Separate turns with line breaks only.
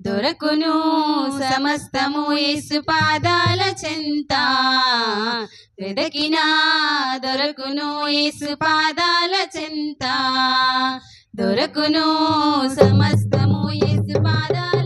దొరకును సమస్తము ఏసు పాదాల చెంత. వెదకినా దొరకును ఏసు పాదాల చెంత. దొరకును సమస్తము ఏసు పాదాల